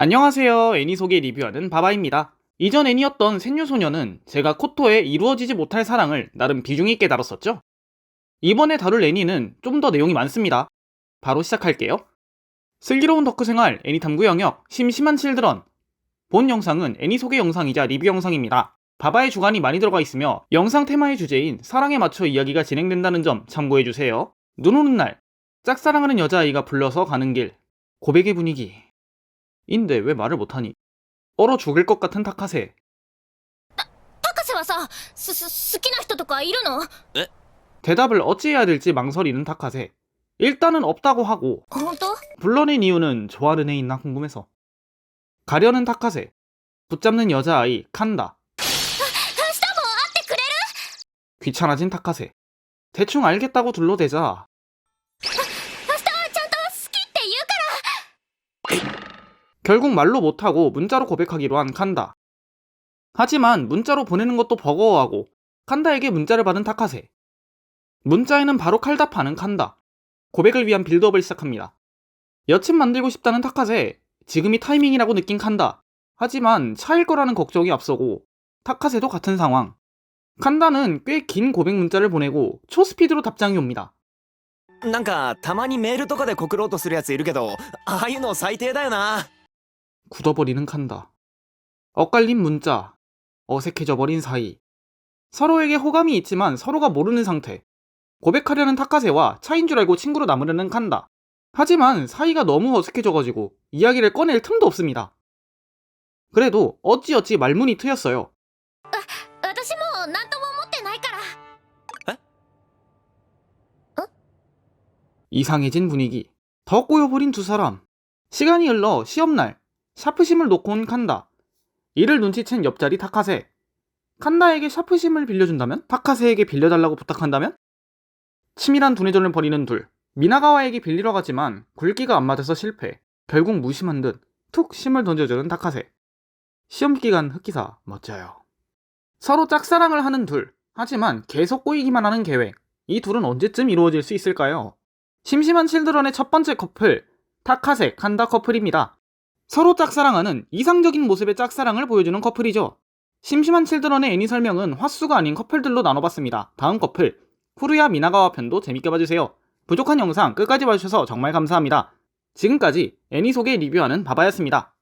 안녕하세요. 애니 소개 리뷰하는 바바입니다. 이전 애니였던 생유소녀는 제가 코토의 이루어지지 못할 사랑을 나름 비중 있게 다뤘었죠. 이번에 다룰 애니는 좀 더 내용이 많습니다. 바로 시작할게요. 슬기로운 덕후 생활 애니 탐구 영역 심심한 칠드런 본 영상은 애니 소개 영상이자 리뷰 영상입니다. 바바의 주관이 많이 들어가 있으며 영상 테마의 주제인 사랑에 맞춰 이야기가 진행된다는 점 참고해주세요. 눈 오는 날 짝사랑하는 여자아이가 불러서 가는 길 고백의 분위기 인데 왜 말을 못하니? 얼어 죽을 것 같은 타카세 博士はさすす好きな人とかいるの 대답을 어찌해야 될지 망설이는 타카세 일단은 없다고 하고 本当 불러낸 이유는 좋아하는 애 있나 궁금해서 가려는 타카세 붙잡는 여자아이 칸다 明日も会ってくれる 귀찮아진 타카세 대충 알겠다고 둘러대자 明日はちゃんと好きって言うから 결국 말로 못하고 문자로 고백하기로 한 칸다 하지만 문자로 보내는 것도 버거워하고 칸다에게 문자를 받은 타카세 문자에는 바로 칼답하는 칸다 고백을 위한 빌드업을 시작합니다 여친 만들고 싶다는 타카세 지금이 타이밍이라고 느낀 칸다 하지만 차일 거라는 걱정이 앞서고 타카세도 같은 상황 칸다는 꽤 긴 고백 문자를 보내고 초스피드로 답장이 옵니다 なんかたまにメールとかで告ろうとするやついるけどああいうの最低だよな 굳어버리는 칸다. 엇갈린 문자, 어색해져 버린 사이. 서로에게 호감이 있지만 서로가 모르는 상태. 고백하려는 타카세와 차인 줄 알고 친구로 남으려는 칸다. 하지만 사이가 너무 어색해져가지고 이야기를 꺼낼 틈도 없습니다. 그래도 어찌어찌 말문이 트였어요. 이상해진 분위기. 더 꼬여버린 두 사람. 시간이 흘러 시험날 샤프심을 놓고 온 칸다. 이를 눈치챈 옆자리 타카세. 칸다에게 샤프심을 빌려준다면? 타카세에게 빌려달라고 부탁한다면? 치밀한 두뇌전을 벌이는 둘. 미나가와에게 빌리러 가지만 굵기가 안 맞아서 실패. 결국 무심한 듯 툭 심을 던져주는 타카세. 시험 기간 흑기사 멋져요. 서로 짝사랑을 하는 둘. 하지만 계속 꼬이기만 하는 계획. 이 둘은 언제쯤 이루어질 수 있을까요? 심심한 칠드런의 첫 번째 커플, 타카세 칸다 커플입니다. 서로 짝사랑하는 이상적인 모습의 짝사랑을 보여주는 커플이죠. 심심한 칠드런의 애니 설명은 화수가 아닌 커플들로 나눠봤습니다. 다음 커플, 쿠루야 미나가와 편도 재밌게 봐주세요. 부족한 영상 끝까지 봐주셔서 정말 감사합니다. 지금까지 애니 소개 리뷰하는 바바였습니다.